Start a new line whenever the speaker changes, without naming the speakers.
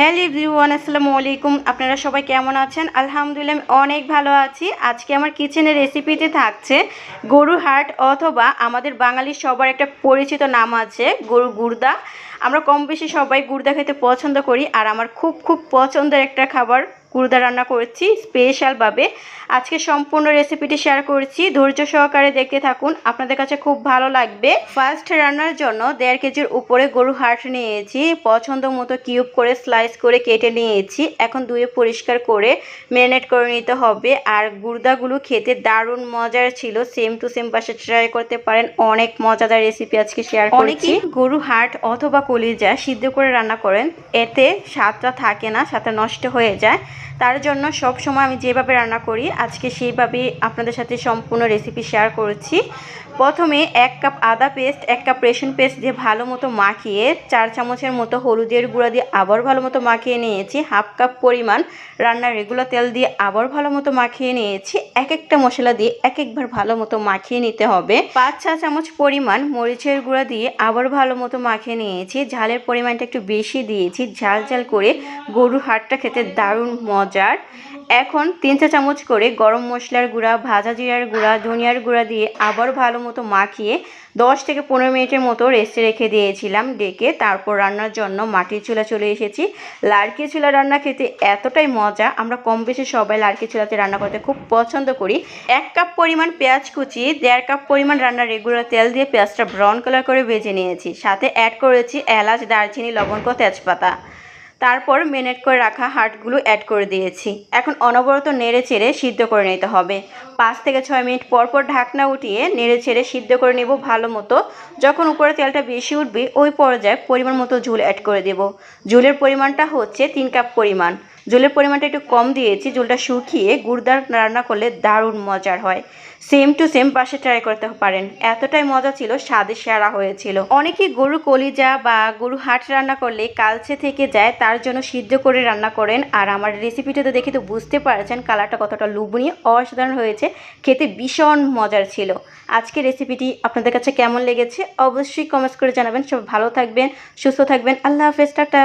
Hello everyone, আসসালামু আলাইকুম। আপনারা সবাই কেমন আছেন? আলহামদুলিল্লাহ অনেক ভালো আছি। আজকে আমার কিচেনের রেসিপিতে থাকছে গরু হাট অথবা আমাদের বাঙালির সবার একটা পরিচিত নাম আছে, গরু গুর্দা। আমরা কম বেশি সবাই গুর্দা খেতে পছন্দ করি আর আমার খুব খুব পছন্দের একটা খাবার গুর্দা রান্না করেছি স্পেশালভাবে আজকে সম্পূর্ণ রেসিপিটি শেয়ার করেছি। ধৈর্য সহকারে দেখতে থাকুন। আপনাদের কাছে খুব ভালো লাগবে। ফার্স্ট রান্নার জন্য দেড় কেজির উপরে গরু হাট নিয়েছি। পছন্দ মতো কিউব করে স্লাইস করে কেটে নিয়েছি। এখন ধুয়ে পরিষ্কার করে ম্যারিনেট করে নিতে হবে। আর গুর্দাগুলো খেতে দারুণ মজার ছিল। সেম টু সেম পাশে ট্রাই করতে পারেন। অনেক মজাদার রেসিপি আজকে শেয়ার করেছি। গরু হাট অথবা কলিজা সিদ্ধ করে রান্না করেন। এতে স্বাদটা থাকে না, স্বাদটা নষ্ট হয়ে যায়। তার জন্য সব সময় আমি যেভাবে রান্না করি, আজকে সেইভাবেই আপনাদের সাথে সম্পূর্ণ রেসিপি শেয়ার করেছি। প্রথমে এক কাপ আদা পেস্ট এক কাপ রেশন পেস্ট দিয়ে ভালো মতো মাখিয়ে, চার চামচের মতো হলুদের গুঁড়া দিয়ে আবার ভালো মতো মাখিয়ে নিয়েছি। হাফ কাপ পরিমাণ রান্নার রেগুলার তেল দিয়ে আবার ভালো মতো মাখিয়ে নিয়েছি। এক একটা মশলা দিয়ে এক একবার ভালো মতো মাখিয়ে নিতে হবে। পাঁচ চা চামচ পরিমাণ মরিচের গুঁড়া দিয়ে আবার ভালো মতো মাখিয়ে নিয়েছি। ঝালের পরিমাণটা একটু বেশি দিয়েছি। ঝাল ঝাল করে গরুর হাটটা খেতে দারুণ মজার। এখন তিন চা চামচ করে গরম মশলার গুঁড়া, ভাজা জিরার গুঁড়া, ধনিয়ার গুঁড়া দিয়ে আবার ভালো মতো মাখিয়ে দশ থেকে পনেরো মিনিটের মতো রেস্টে রেখে দিয়েছিলাম ডেকে। তারপর রান্নার জন্য মাটির চুলা চলে এসেছি। লাড়কি চুলা রান্না খেতে এতটাই মজা। আমরা কম বেশি সবাই লাড়কি চুলাতে রান্না করতে খুব পছন্দ করি। এক কাপ পরিমাণ পেঁয়াজ কুচি, দেড় কাপ পরিমাণ রান্নার রেগুলার তেল দিয়ে পেঁয়াজটা ব্রাউন কালার করে ভেজে নিয়েছি। সাথে অ্যাড করেছি এলাচ, দারচিনি, লবঙ্গ, তেজপাতা। তারপর মেনেট করে রাখা হাটগুলো অ্যাড করে দিয়েছি। এখন অনবরত নেড়ে চেড়ে সিদ্ধ করে নিতে হবে। পাঁচ থেকে ছয় মিনিট পরপর পর ঢাকনা উঠিয়ে নেড়ে চেড়ে সিদ্ধ করে নেব ভালো মতো। যখন উপরে তেলটা বেশি উঠবে, ওই পর্যায়ে পরিমাণ মতো ঝুল অ্যাড করে দেব। ঝুলের পরিমাণটা হচ্ছে তিন কাপ পরিমাণ। ঝোলের পরিমাণটা একটু কম দিয়েছি ঝোলটা শুকিয়ে গুড়দার রান্না করলে দারুণ মজার হয়। সেম টু সেম পাশে ট্রাই করতে পারেন। এতটাই মজা ছিল, স্বাদে সেরা হয়েছিল। অনেকে গরু কলিজা বা গরু হাট রান্না করলে কালচে থেকে যায়, তার জন্য সিদ্ধ করে রান্না করেন। আর আমার রেসিপিটা তো দেখে তো বুঝতে পারছেন কালারটা কতটা লুবনীয় অসাধারণ হয়েছে, খেতে ভীষণ মজার ছিল। আজকে রেসিপিটি আপনাদের কাছে কেমন লেগেছে? অবশ্যই কমেন্টস করে জানাবেন। সব ভালো থাকবেন, সুস্থ থাকবেন। আল্লাহ হাফেজ, টাটা।